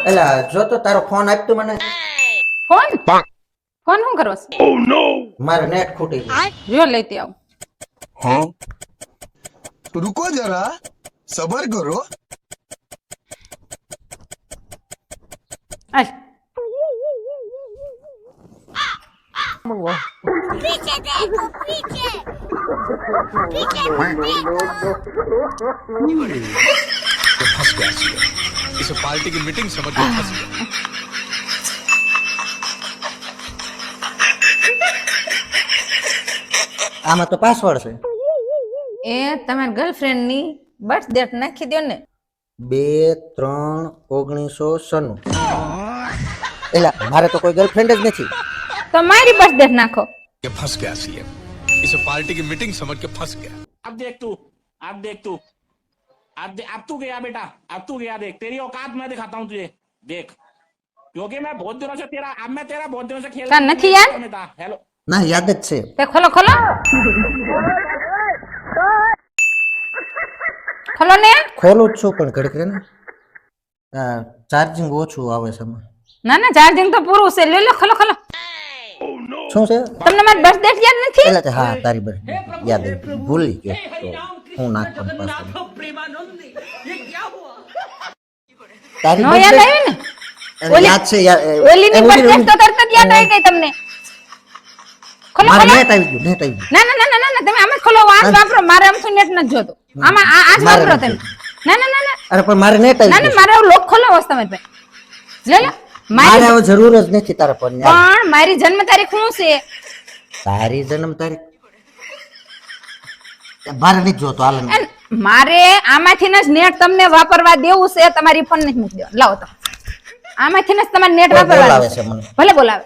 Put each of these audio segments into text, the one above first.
એલા જો તો તારો ફોન આપતો મને. ફોન? ફોન શું કરો ઓ નો મારે નેટ ખૂટી ગયું. જો લેતી આવ. હા રુકો જરા. સબર કરો. આય. પીછે દેખો પીછે પીછે દેખો इसे पार्टी की मीटिंग समझ के फंस गया આમાં તો પાસવર્ડ છે એ તમારી ગર્લફ્રેન્ડ ની બર્થ ડેટ નાખી દો ને બે ત્રણ ઓગણીસો સન્નું એટલે મારે તો કોઈ ગર્લફ્રેન્ડ જ નથી તો મારી બર્થ ડેટ નાખો ये फंस गया सीएम इसे पार्टी की मीटिंग समझ के फंस गया अब देख तू अब देख तू अब दे, अब तू गया बेटा अब तू गया देख तेरी औकात मैं दिखाता हूँ तुझे देख क्योंकि मैं बहुत दिनों से तेरा अब मैं तेरा बहुत दिनों से खेल क्या नथी यार? हेलो ના યાદ જ છે તે ખોલો ખોલો ખોલો ને ખોલું જ છું પણ ઘડીક રે ને ચાર્જિંગ ઓછું આવે છે એમાં ના ના ચાર્જિંગ તો પૂરું છે લે લો ખોલો ખોલો શું છે તમને મારી બર્થ ડેટ યાદ નથી એટલે કે હા તારી બર યાદ આવી ગયું. ભૂલી ગયો તો હું નાખવાનું પાછું તારી નો યાદ આવી ને? યાદ છે ઓલીની એ બર્થ ઓલી- ડેટ તો તરત જ યાદ આવી ગઈ તમને. ખોલો મારે નેટ આવી ગયું નેટ આવી ગયું. ના ના ના ના ના ના તમે આમ ખોલો આમ વાપરો મારે આમ તો નેટ નથી જોતો. આમાં આ આ વાપરો તમે. ના ના ના ના. અરે પણ મારે નેટ આવી ના ગયું મારે લોક ખોલો વસ તમારી લે લે. મારે મારી જરૂર જ નથી તારા પર પણ મારી જન્મ તારીખ શું છે? તારી જન્મ તારીખ મારે નથી જોતો હાલ મારે આમાંથી જ નેટ તમને વાપરવા દેવું છે તમારી ફોન નથી મૂકી દો. લાવો તો. આમાંથી જ તમારે નેટ બોલાવે વાપરવા છે મને. ભલે બોલાવે.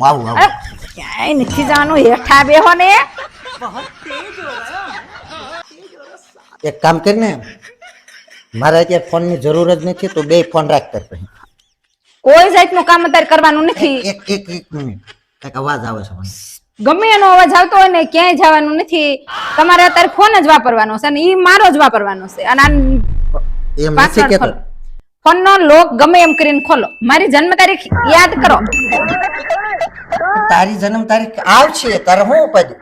વાવ આવું ક્યાંય નથી જવાનું હેઠા બેહો ને. એક કામ કરીને મારે અત્યારે ફોનની જરૂર જ નથી તો બે ફોન રાખતા પછી. કોઈ જાતનું કામ અત્યારે કરવાનું નથી. એક એક એક મિનિટ. કંઈક અવાજ આવે છે મને. ગમે એનો અવાજ આવતો હોય ને ક્યાંય જવાનું નથી. તમારે અત્યારે ફોન જ વાપરવાનો છે અને ઈ મારો જ વાપરવાનો છે. અને એમ નથી કેતો. ફોન નો લોક ગમે એમ કરીને ખોલો. મારી જન્મ તારીખ યાદ કરો. તારી જન્મ તારીખ આવશે તારે હું ઉપાધિ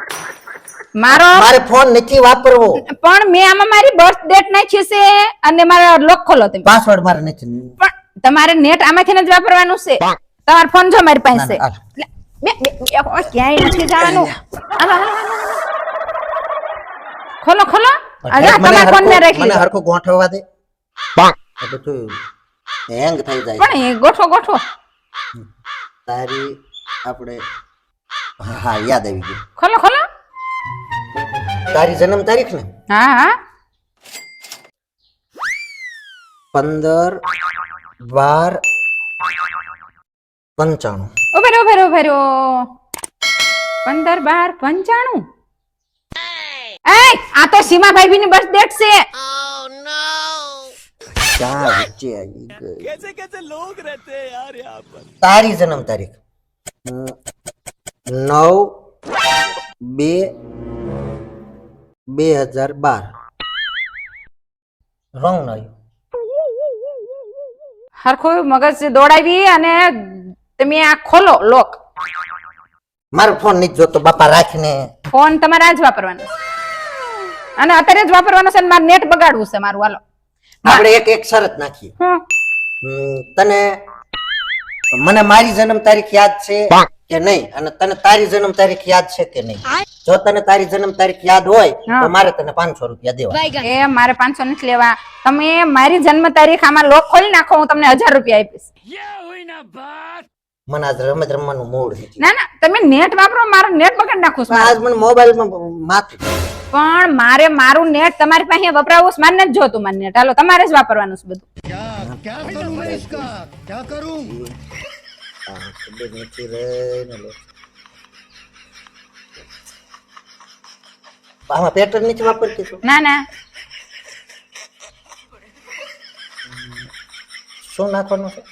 મારો મારે ફોન નથી વાપરવો. પણ મેં આમાં મારી બર્થ ડેટ નાખી છે અને મારો લોક ખોલો તમે. પાસવર્ડ મારે નથી. પણ તમારે નેટ આમાંથી જ વાપરવાનું છે. તમારો ફોન જો મારી પાસે. બે, બે, બે, ક્યાંય નથી જવાનું. હાલો, હાલો, હાલો. ખોલો ખોલો. અરે તમારા ફોન ને રાખી મને લો. ગોઠવવા દે. આ બધું હેંગ થઈ જાય. પણ એ ગોઠવો ગોઠવો. તારી આપણે હા હા, યાદ આવી ગયું. ખોલો ખોલો. તારી જન્મ તારીખ ને હા હા. પંદર બાર પંચાણું. ઉભરો ભરો ભરો પંદર બાર પંચાણું. એ આ તો સીમાભાઈ ભીની બર્થ ડેટ છે તારી જન્મ તારીખ. નવ બે બે હજાર બાર. રોંગ નયું હરખું મગજ દોડાવી અને તમે આ ખોલો લોક મારો ફોન નથી જોતો બાપા રાખીને. ફોન તમારે આ જ વાપરવાનો છે. અને અત્યારે જ વાપરવાનો છે અને મારે નેટ બગાડવું છે મારું હાલો. આપણે એક એક શરત નાખીએ. તને મને મારી જન્મ તારીખ યાદ છે કે નહીં? અને તને તારી જન્મ તારીખ યાદ છે કે નહીં? જો તને તારી જન્મ તારીખ યાદ હોય તો મારે તને પાંચસો રૂપિયા દેવા. એ મારે પાંચસો નથી લેવા. તમે મારી જન્મ તારીખ આમાં લોક ખોલી નાખો હું તમને હજાર રૂપિયા આપીશ. મને આજ રમત રમવાનું મૂડ છે. ના ના તમે નેટ વાપરો મારો નેટ બગાડ નાખો છું. આજ મને મોબાઈલમાં માથું પણ મારે મારું નેટ તમારી પાસે વપરાવું છે મારે નથી જોતું મને નેટ હાલો તમારે જ વાપરવાનું છે બધું. આ ખબર નથી રે આમાં પેટર્ન નથી વાપરતી તું? ના ના. શું નાખવાનું છે?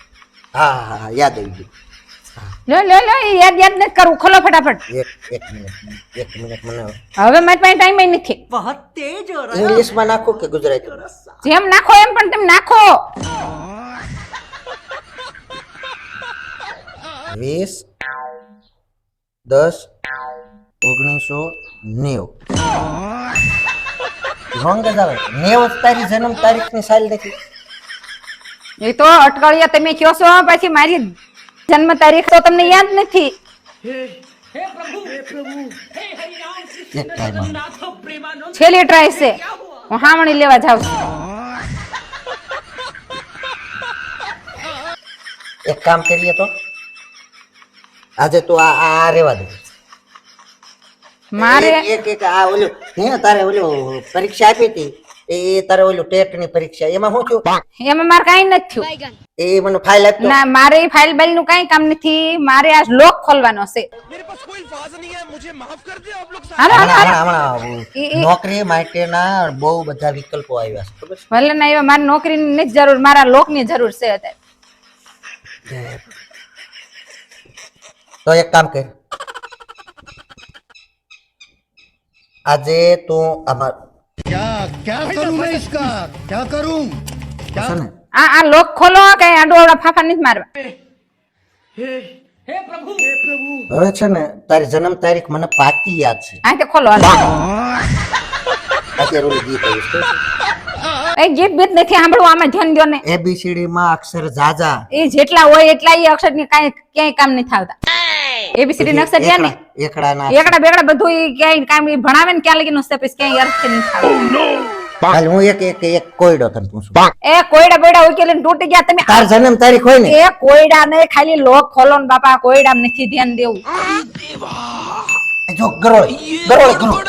હા હા હા યાદ આવી ગયું. લો લો લો યાદ યાદ નથી કરું. ખોલો ફટાફટ. એક એક મિનિટ એક મિનિટ મને હવે મારી પાસે ટાઈમ નથી. ઇંગ્લિશમાં નાખો કે ગુજરાતી? જેમ નાખો એમ પણ તેમ નાખો. વીસ દસ ઓગણીસો નેવું. રોંગ જ આવે. નેવું તારી જન્મ તારીખની સાલ નથી. એ તો અટકળિયા તમે કયો છો? પછી મારી જન્મ તારીખ તો તમને યાદ નથી. છેલ્લી ટ્રાય છે. હું હામણી લેવા જાઉં છું. એક કામ કરીએ તો. આજે તો આ આ રેવા દે. મારે એક- એક એક આ ઓલું હે તારે ઓલું પરીક્ષા આપી હતી. એ તારે ઓલું ટેટની પરીક્ષા. એમાં શું થયું? એમાં મારે કઈ નથી થયું. એ મને ફાઇલ આપતો ના મારે ફાઇલ બાઇલનું કઈ કામ નથી. મારે આ લોક ખોલવાનો છે. હાલો હાલો હમણાં હાલો. હમણાં એ- એ- નોકરી માટેના બહુ બધા વિકલ્પો આવ્યા છે ખબર છે? ભલે ના એવા મારી નોકરી ની જરૂર મારા લોકની જરૂર છે અત્યારે. તો એક કામ કર. આજે તું આમાં क्या क्या करूं मैं इसका क्या करूं क्या છે ને આ આ લોક ખોલો કઈ આડો આવડા ફાફા નથી મારવા હવે છે ને તારી જન્મ તારીખ મને પાકી યાદ છે આ તે ખોલો હાલો. અત્યારે ઓલું ગીત આવ્યું એ ગીત બીત નથી સાંભળવું આમાં ધ્યાન દો ને એબીસીડી માં અક્ષર જાજા એ જેટલા હોય એટલા એ અક્ષર ની કાંઈ ક્યાંય કામ નથી આવતા એબીસીડી અક્ષર રહ્યા ને? એકડા- ના એકડા બેકડા બધું ઈ ક્યાંય કામ ઈ ભણાવે ને ક્યાં લગી નો પછી ક્યાંય અર્થ નહીં થાય હાલ હું એક એક એક કોયડો તને પૂછું. એ કોયડા બોયડા ઉકેલીને તૂટી ગયા તમે તાર જન્મ તારીખ હોય ને? એ કોયડા ને ખાલી લોક ખોલો ને બાપા કોયડા નથી ધ્યાન દેવું. જો ગરોળ ગરોળ ગરોળ.